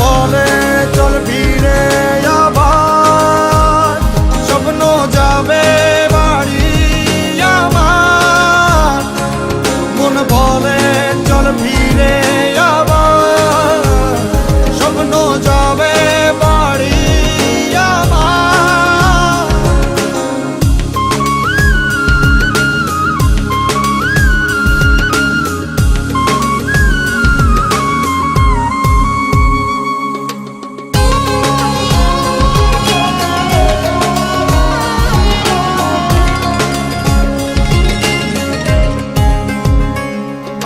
বলে চল ফিরে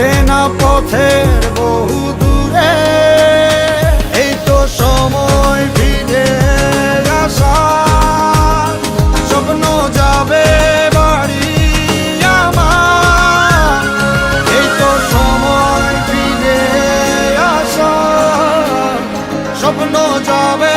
চেনা পথের বহু দূরে, এই তো সময় ফিরে আসার স্বপ্ন যাবে বাড়ি আমার, এই সময় আসার স্বপ্ন যাবে